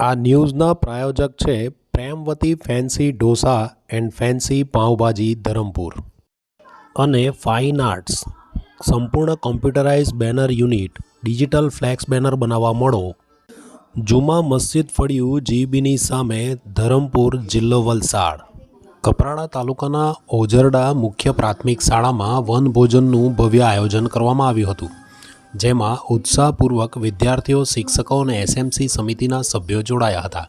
આ ન્યૂઝના પ્રાયોજક છે Premvati fancy dosa and fancy pav bhaji Dharampur. અને ફાઇન આર્ટ્સ. સંપૂર્ણ computerise banner unit, digital flex banner બનાવવા મળો. જુમા મસ્જિદ ફળિયું જીબીની સામે ધરમપુર જિલ્લો વલસાડ. કપરાડા તાલુકાના ઓજરડા મુખ્ય પ્રાથમિક શાળામાં વનભોજનનું ભવ્ય આયોજન કરવામાં આવ્યું હતું. જેમાં ઉત્સાહપૂર્વક વિદ્યાર્થીઓ, શિક્ષકો અને એસએમસી સમિતિના સભ્યો જોડાયા હતા.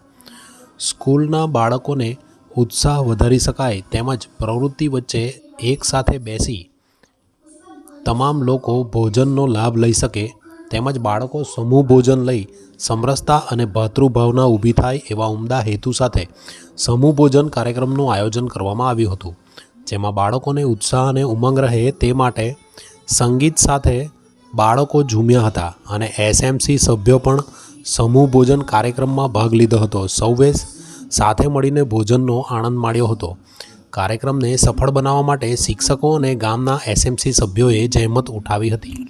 સ્કૂલના બાળકોને ઉત્સાહ વધારી શકાય તેમજ પ્રવૃત્તિ વચ્ચે એકસાથે બેસી તમામ લોકો ભોજનનો લાભ લઈ શકે તેમજ બાળકો સમૂહ ભોજન લઈ સમરસતા અને ભાતૃભાવના ઊભી થાય એવા ઉમદા હેતુ સાથે સમૂહ ભોજન કાર્યક્રમનું આયોજન કરવામાં આવ્યું હતું, જેમાં બાળકોને ઉત્સાહ અને ઉમંગ રહે તે માટે સંગીત સાથે બાળકો ઝૂમ્યા હતા અને એસએમસી સભ્યો પણ સમૂહ ભોજન કાર્યક્રમમાં ભાગ લીધો હતો. સૌએ સાથે મળીને ભોજનનો આનંદ માણ્યો હતો. કાર્યક્રમને સફળ બનાવવા માટે શિક્ષકો અને ગામના એસએમસી સભ્યોએ જહેમત ઉઠાવી હતી.